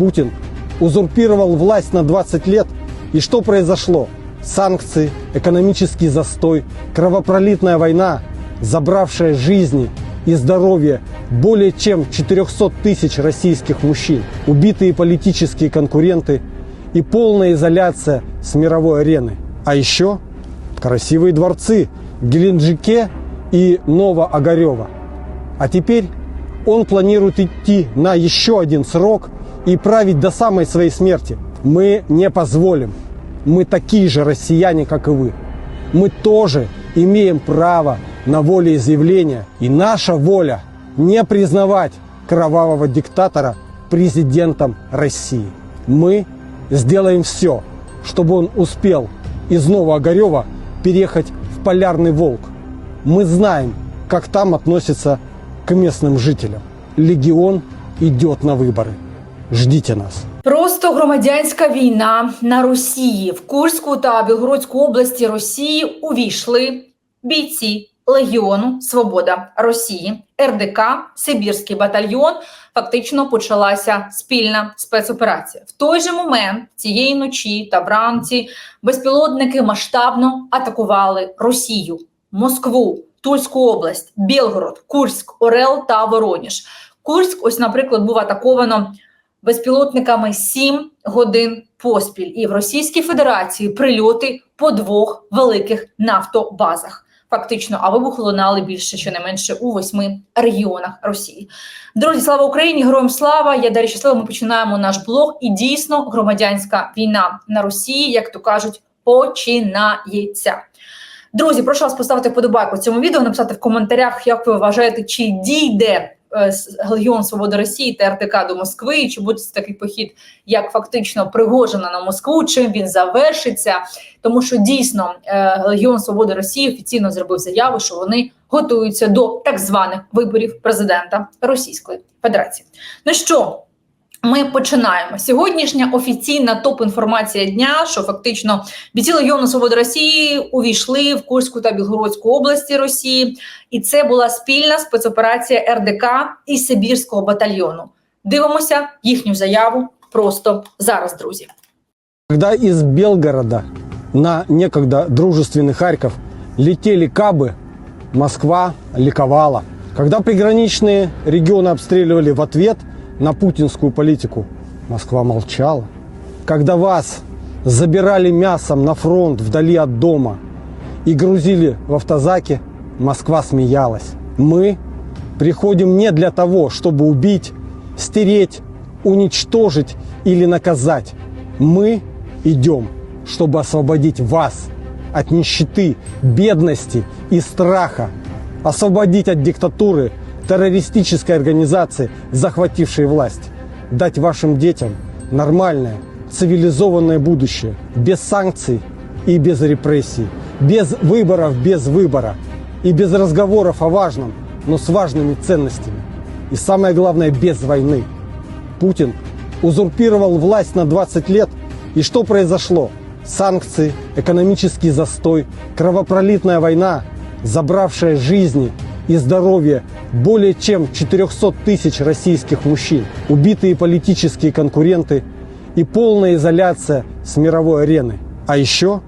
Путин узурпировал власть на 20 лет. И что произошло? Санкции, экономический застой, кровопролитная война, забравшая жизни и здоровье более чем 400 тысяч российских мужчин, убитые политические конкуренты и полная изоляция с мировой арены. А еще красивые дворцы в Геленджике и Новоогарево. А теперь он планирует идти на еще один срок и править до самой своей смерти. Мы не позволим. Мы такие же россияне, как и вы. Мы тоже имеем право на волеизъявление. И наша воля не признавать кровавого диктатора президентом России. Мы сделаем все, чтобы он успел из Новоогарева переехать в Полярный Волк. Мы знаем, как там относятся к местным жителям. Легион идет на выборы. Ждите нас. Просто громадянська війна на Росії в Курську та Білгородську області Росії увійшли бійці Легіону Свобода Росії, РДК, Сибірський батальйон. Фактично почалася спільна спецоперація. В той же момент цієї ночі та вранці безпілотники масштабно атакували Росію, Москву, Тульську область, Білгород, Курськ, Орел та Вороніж. Курськ, ось, наприклад, був атаковано безпілотниками 7 годин поспіль, і в Російській Федерації прильоти по двох великих нафтобазах. Фактично, а вибухи лунали більше щонайменше у восьми регіонах Росії. Друзі, слава Україні! Героям слава! Я Дар'я Щаслава. Ми починаємо наш блог. І дійсно громадянська війна на Росії, як то кажуть, починається. Друзі, прошу вас поставити вподобайку цьому відео, написати в коментарях, як ви вважаєте, чи дійде Легіон Свободи Росії та РТК до Москви, чи буде це такий похід, як фактично Пригожина на Москву, чим він завершиться. Тому що дійсно е, Легіон Свободи Росії офіційно зробив заяву, що вони готуються до так званих виборів президента Російської Федерації. Ну що? Ми починаємо. Сьогоднішня офіційна топ-інформація дня, що фактично бійці Легіону Свободи Росії увійшли в Курську та Білгородську області Росії, і це була спільна спецоперація РДК і Сибірського батальйону. Дивимося їхню заяву просто зараз, друзі. Когда из Белгорода на некогда дружественный Харьков летели кабы, Москва ликовала. Когда приграничные регионы обстреливали в ответ на путинскую политику, Москва молчала. Когда вас забирали мясом на фронт вдали от дома и грузили в автозаки, Москва смеялась. Мы приходим не для того, чтобы убить, стереть, уничтожить или наказать. Мы идем, чтобы освободить вас от нищеты, бедности и страха, освободить от диктатуры террористической организации, захватившей власть, дать вашим детям нормальное, цивилизованное будущее, без санкций и без репрессий, без выборов, без выбора и без разговоров о важном, но с важными ценностями. И самое главное, без войны. Путин узурпировал власть на 20 лет. И что произошло? Санкции, экономический застой, кровопролитная война, забравшая жизни и здоровье более чем 400 тысяч российских мужчин, убитые политические конкуренты и полная изоляция с мировой арены. А еще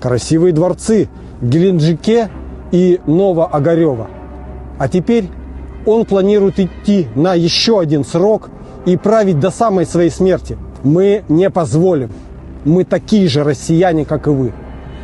красивые дворцы в Геленджике и Новоогарево. А теперь он планирует идти на еще один срок и править до самой своей смерти. Мы не позволим. Мы такие же россияне, как и вы.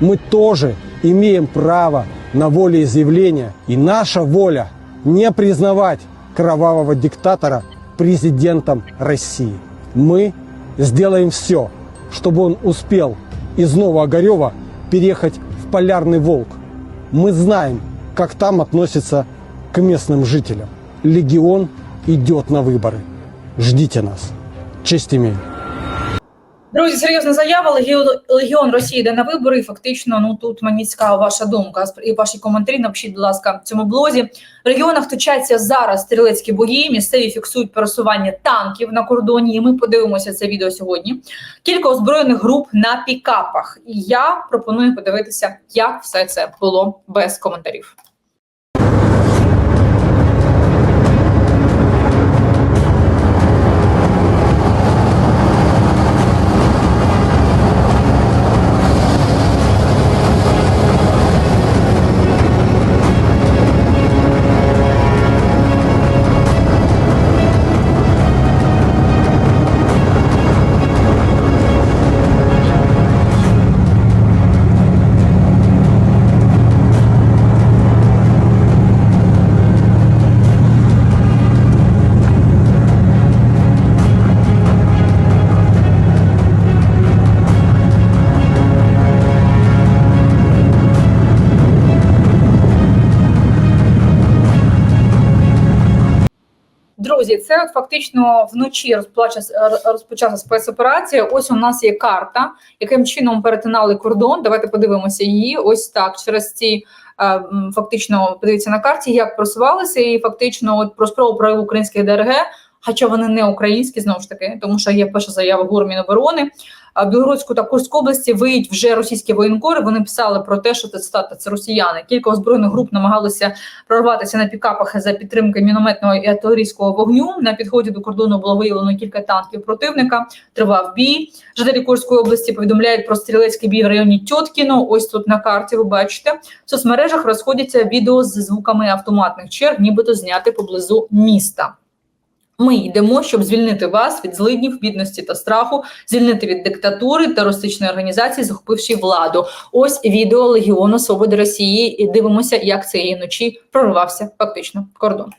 Мы тоже имеем право на волеизъявление. И наша воля не признавать кровавого диктатора президентом России. Мы сделаем все, чтобы он успел из Новоогарева переехать в Полярный Волк. Мы знаем, как там относятся к местным жителям. Легион идет на выборы. Ждите нас. Честь имею. Друзі, серйозна заява. Легіон, Росії йде на вибори. І фактично, ну тут мені цікава ваша думка і ваші коментарі. Напишіть, будь ласка, в цьому блозі. В регіонах точаться зараз стрілецькі бої. Місцеві фіксують пересування танків на кордоні. І ми подивимося це відео сьогодні. Кілька озброєних груп на пікапах. І я пропоную подивитися, як все це було без коментарів. Друзі, це от фактично вночі розпочався, розпочався спецоперація. Ось у нас є карта, яким чином перетинали кордон. Давайте подивимося її. Ось так через ці е, фактично подивіться на карті, як просувалися, і фактично от про спробу прояву українських ДРГ. Хоча вони не українські, знову ж таки, тому що є перша заява ГУР Білгородську та Курську області виють вже російські воєнкори. Вони писали про те, що це цитата, це росіяни. Кілька озброєних груп намагалися прорватися на пікапах за підтримки мінометного і артилерійського вогню. На підході до кордону було виявлено кілька танків противника. Тривав бій. Жителі Курської області повідомляють про стрілецький бій в районі Тьоткіно. Ось тут на карті ви бачите. В соцмережах розходяться відео з звуками автоматних черг, нібито зняти поблизу міста. Ми йдемо, щоб звільнити вас від злиднів, бідності та страху, звільнити від диктатури терористичної організації, захопивши владу. Ось відео Легіону Свободи Росії. І дивимося, як цієї ночі прорвався фактично кордон.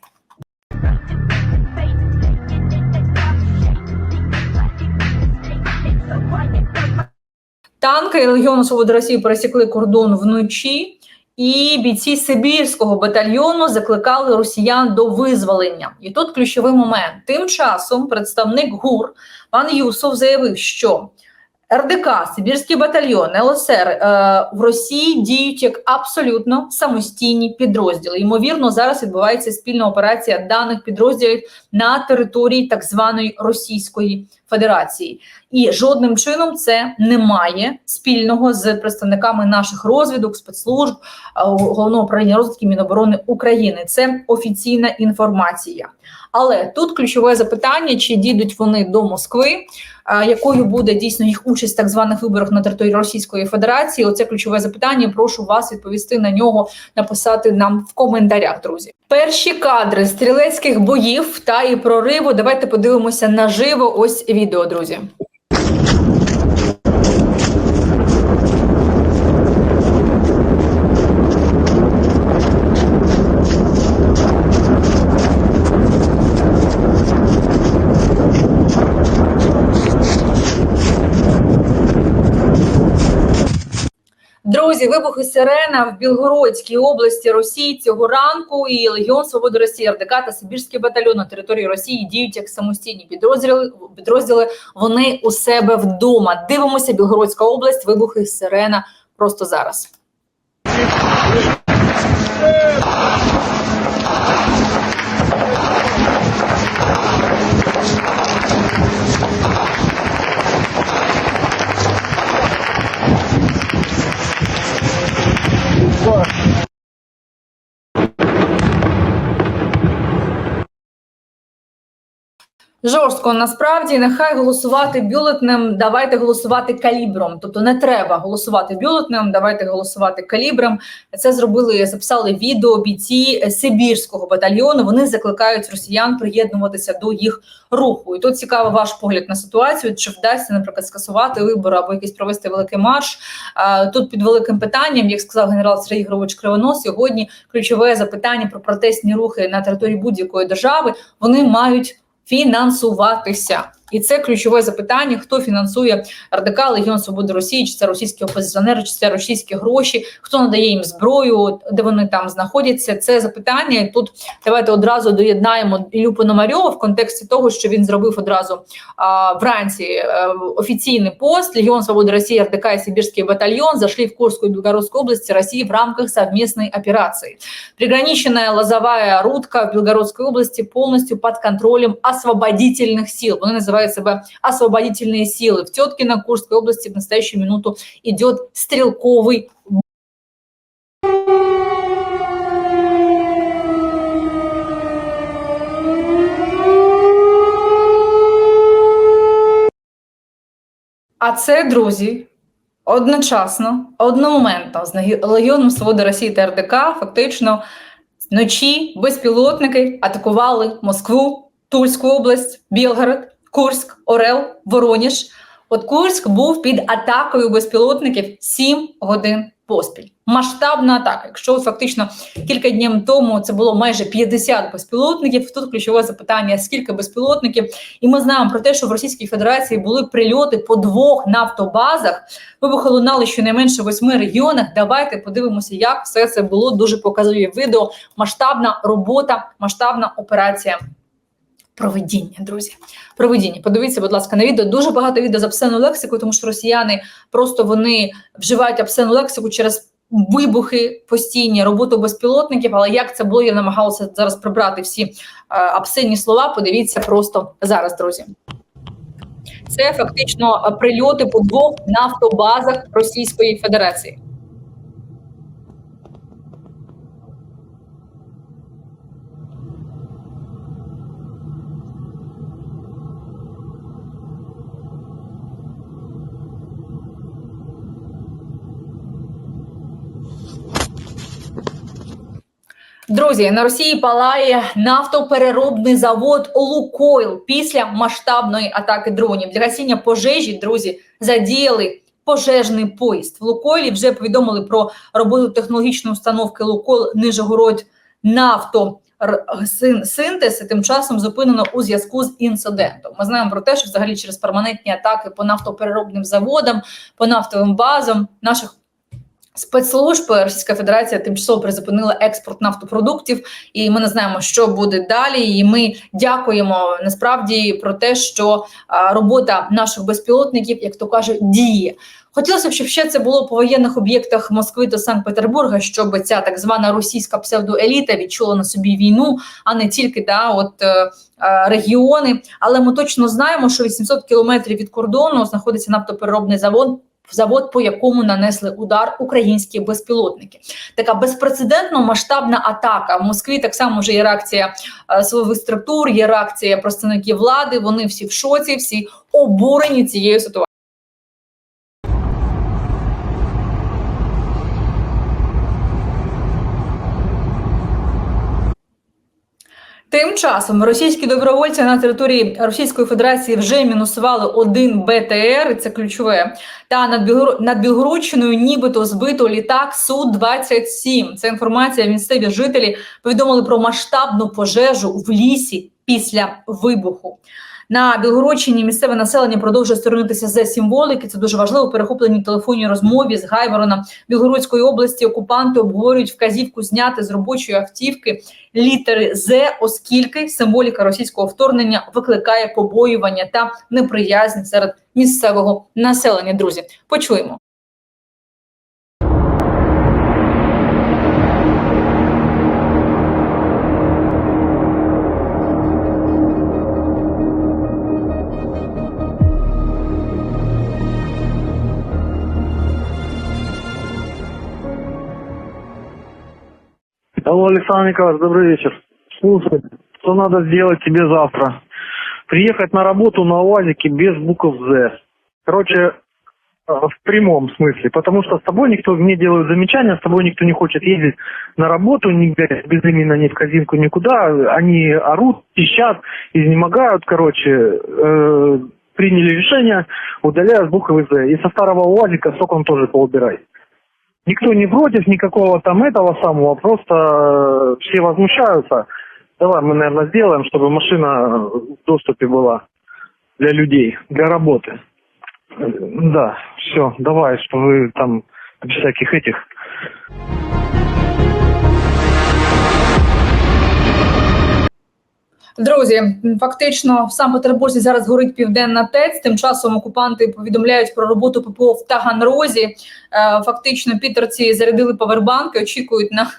Танки Легіону Свободи Росії пересікли кордон вночі, і бійці Сибірського батальйону закликали росіян до визволення. І тут ключовий момент. Тим часом представник ГУР пан Юсов заявив, що РДК, Сибірський батальйон, ЛСР е, в Росії діють як абсолютно самостійні підрозділи. Ймовірно, зараз відбувається спільна операція даних підрозділів на території так званої Російської Федерації, і жодним чином це не має спільного з представниками наших розвідок, спецслужб е, головного управління розвідки Міноборони України. Це офіційна інформація. Але тут ключове запитання: чи дійдуть вони до Москви, якою буде дійсно їх участь в так званих виборах на території Російської Федерації? Оце ключове запитання. Прошу вас відповісти на нього, написати нам в коментарях, друзі. Перші кадри стрілецьких боїв та і прориву. Давайте подивимося наживо. Ось відео, друзі. Друзі, вибухи сирена в Білгородській області Росії цього ранку і Легіон Свободи Росії, РДК та Сибірський батальйон на території Росії діють як самостійні підрозділи. Підрозділи вони у себе вдома. Дивимося, Білгородська область, вибухи сирена просто зараз. Жорстко насправді нехай голосувати бюлетнем. Давайте голосувати калібром. Тобто не треба голосувати бюлетнем. Давайте голосувати калібром. Це зробили, записали відео бійці Сибірського батальйону. Вони закликають росіян приєднуватися до їх руху. І тут цікавий ваш погляд на ситуацію. Чи вдасться, наприклад, скасувати вибори або якийсь провести великий марш? Тут під великим питанням, як сказав генерал Сергій Грович Кривонос, сьогодні ключове запитання про протестні рухи на території будь-якої держави. Вони мають фінансуватися. І це ключове запитання: хто фінансує РДК Легіон Свободи Росії, чи це російські опозиціонери, чи це російські гроші, хто надає їм зброю, де вони там знаходяться? Це запитання. І тут давайте одразу доєднаємо Ілю Пономарьова в контексті того, що він зробив одразу а, вранці а, офіційний пост Легіон Свободи Росії, РДК и Сибирский батальон зашли в Курскую и Белгородскую области России в рамках совместной операции. Приграниченная лозовая рудка в Белгородской области полностью под контролем освободительных сил. Вони називають себе освободительные силы. В Теткино, Курской области в настоящую минуту идет стрелковый А це, друзі, одночасно, одномоментно з Нагі- Легіоном Свободи Росії та РДК фактично вночі безпілотники атакували Москву, Тульську область, Білгород, Курськ, Орел, Вороніж. От Курськ був під атакою безпілотників 7 годин поспіль. Масштабна атака. Якщо фактично кілька днів тому це було майже 50 безпілотників, тут ключове запитання: скільки безпілотників? І ми знаємо про те, що в Російській Федерації були прильоти по двох нафтобазах. Вибухи лунали щонайменше восьми регіонах. Давайте подивимося, як все це було. Дуже показує відео. Масштабна робота, масштабна операція Проведіння, друзі, проведіння. Подивіться, будь ласка, на відео. Дуже багато відео з обсценною лексикою, тому що росіяни просто вони вживають обсценну лексику через вибухи постійні, роботу безпілотників. Але як це було, я намагалася зараз прибрати всі е, обсценні слова. Подивіться просто зараз, друзі. Це фактично е, прильоти по двох нафтобазах Російської Федерації. Друзі, на Росії палає нафтопереробний завод Лукойл після масштабної атаки дронів. Для гасіння пожежі, друзі, задіяли пожежний поїзд. В Лукойлі вже повідомили про роботу технологічної установки Лукойл Нижегородь нафто. Синтез тим часом зупинено у зв'язку з інцидентом. Ми знаємо про те, що взагалі через перманентні атаки по нафтопереробним заводам, по нафтовим базам наших спецслужб Російська Федерація тимчасово призупинила експорт нафтопродуктів, і ми не знаємо, що буде далі. І ми дякуємо насправді про те, що робота наших безпілотників, як то кажуть, діє. Хотілося б, щоб ще це було по воєнних об'єктах Москви та Санкт-Петербурга, щоб ця так звана російська псевдоеліта відчула на собі війну, а не тільки да, от, е, е, регіони. Але ми точно знаємо, що 800 кілометрів від кордону знаходиться нафтопереробний завод. Завод, по якому нанесли удар українські безпілотники, така безпрецедентно масштабна атака. В Москві так само вже є реакція своїх силових структур, є реакція представників влади. Вони всі в шоці, всі обурені цією ситуацією. Тим часом російські добровольці на території Російської Федерації вже мінусували один БТР, це ключове. Та над Білгоро... над Білгородщиною нібито збито літак Су-27. Це інформація. Місцеві жителі повідомили про масштабну пожежу в лісі після вибуху. На Білгородщині місцеве населення продовжує сторонитися за символіки. Це дуже важливо. Перехоплені телефонній розмові з Гайворона Білгородської області. Окупанти обговорюють вказівку зняти з робочої автівки літери З, оскільки символіка російського вторгнення викликає побоювання та неприязнь серед місцевого населення. Друзі, почуємо. Алло, Александр Николаевич, добрый вечер. Слушай, что надо сделать тебе завтра? Приехать на работу на УАЗике без букв «З». Короче, э, в прямом смысле, потому что с тобой никто, мне делают замечания, с тобой никто не хочет ездить на работу, ни без имени, ни в казинку, никуда. Они орут, пищат, изнемогают, короче, э, приняли решение, удаляют буквы «З». И со старого УАЗика сок он тоже поубирай. Никто не против никакого там этого самого, просто э, все возмущаются. Давай мы, наверное, сделаем, чтобы машина в доступе была для людей, для работы. Э, Да, все, давай, что вы там без всяких этих. Друзі, фактично в Санкт-Петербурзі зараз горить південна ТЕЦ. Тим часом окупанти повідомляють про роботу ППО в Таганрозі. Е, Фактично, пітерці зарядили павербанки, очікують на,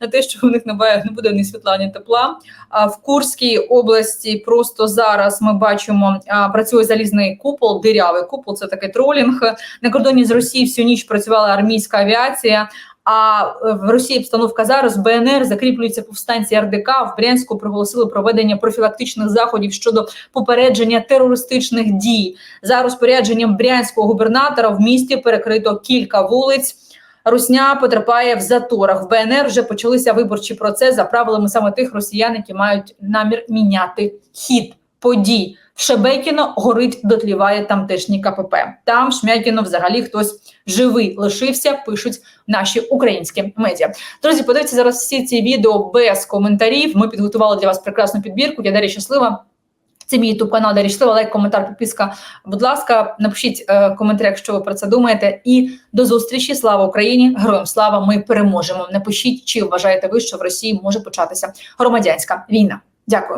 на те, що у них не буде ні світла, ні тепла. А в Курській області просто зараз ми бачимо, працює залізний купол, дирявий купол. Це такий тролінг. На кордоні з Росії всю ніч працювала армійська авіація. А е, в Росії обстановка зараз БНР закріплюється повстанці РДК. В Брянську проголосили проведення профілактичних заходів щодо попередження терористичних дій. За розпорядженням брянського губернатора в місті перекрито кілька вулиць. Русня потерпає в заторах. В БНР вже почалися виборчі процеси за правилами саме тих росіян, які мають намір міняти хід подій. В Шебекіно горить, дотліває тамтешній КПП. Там в Шмякіно взагалі хтось живий лишився, пишуть наші українські медіа. Друзі, подивіться зараз всі ці відео без коментарів. Ми підготували для вас прекрасну підбірку. Я Дар'я щаслива. Це мій ютуб канал Дар'я щаслива. Лайк, коментар, підписка. Будь ласка, напишіть е, коментарі, якщо ви про це думаєте. І до зустрічі. Слава Україні! Героям слава! Ми переможемо. Напишіть, чи вважаєте ви, що в Росії може початися громадянська війна. Дякую.